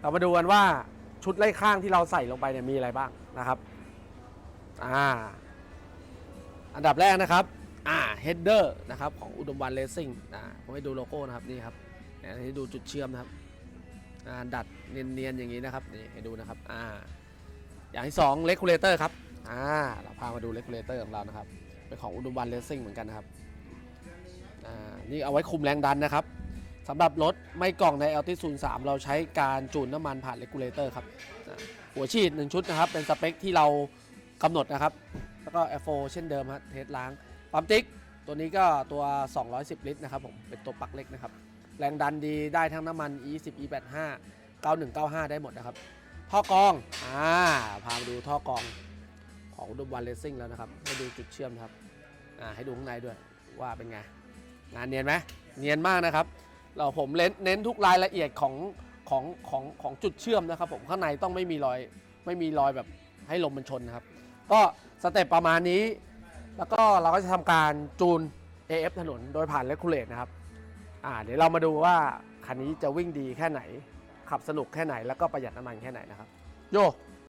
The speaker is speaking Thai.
เรามาดูกันว่าชุดไล่ข้างที่เราใส่ลงไปเนี่ยมีอะไรบ้างนะครับอ่าอันดับแรกนะครับอ่าเฮดเดอร์นะครับของอุดมวันเลสซิ่งอ่าผมให้ดูโลโก้นะครับนี่ครับนี่ยให้ดูจุดเชื่อมนะครับอ่าดัดเนียนๆอย่างนี้นะครับนี่ให้ดูนะครับอ่าอย่างที่สองเลกูลเลเตอร์ครับอ่าเราพามาดูเลกูลเลเตอร์ของเรานะครับเป็นของอุดมวันเลสซิ่งเหมือนกันนะครับอ่านี่เอาไว้คุมแรงดันนะครับ สำหรับรถไม่กล่องใน Altitude 3เราใช้การจูนน้ำมันผ่านเลกูลเลเตอร์ครับหัวฉีด 1 ชุดนะครับ เป็นสเปคที่เรากำหนดนะครับ แล้วก็ F4 เช่นเดิมฮะเทสล้างปั๊มติ๊ก ตัวนี้ก็ตัว 210 ลิตรนะครับผมเป็นตัวปลักเล็กนะครับ แรงดันดีได้ทั้งน้ำมัน E10 E85 9195 ได้หมดนะครับ ท่อกรอง อ่า พามาดูท่อกรองของอุดมวันเลสซิ่งแล้วนะครับ ให้ดูจุดเชื่อมครับ อ่า ให้ดูข้างในด้วยว่าเป็นไง งานเนียนไหมเนียนมากนะครับ เราผมเน้นเน้นทุกรายละเอียดของของของของจุดเชื่อมนะครับ ผมข้างในต้องไม่มีรอยไม่มีรอยแบบให้ลมมันชนนะครับ ก็สเต็ปประมาณนี้ แล้วก็เราก็จะทำการจูน AF ถนนโดยผ่านเลคูเลตนะครับอ่าเดี๋ยวเรามาดูว่าคันนี้จะวิ่งดีแค่ไหน ขับสนุกแค่ไหนแล้วก็ประหยัดน้ำมันแค่ไหนนะครับ โย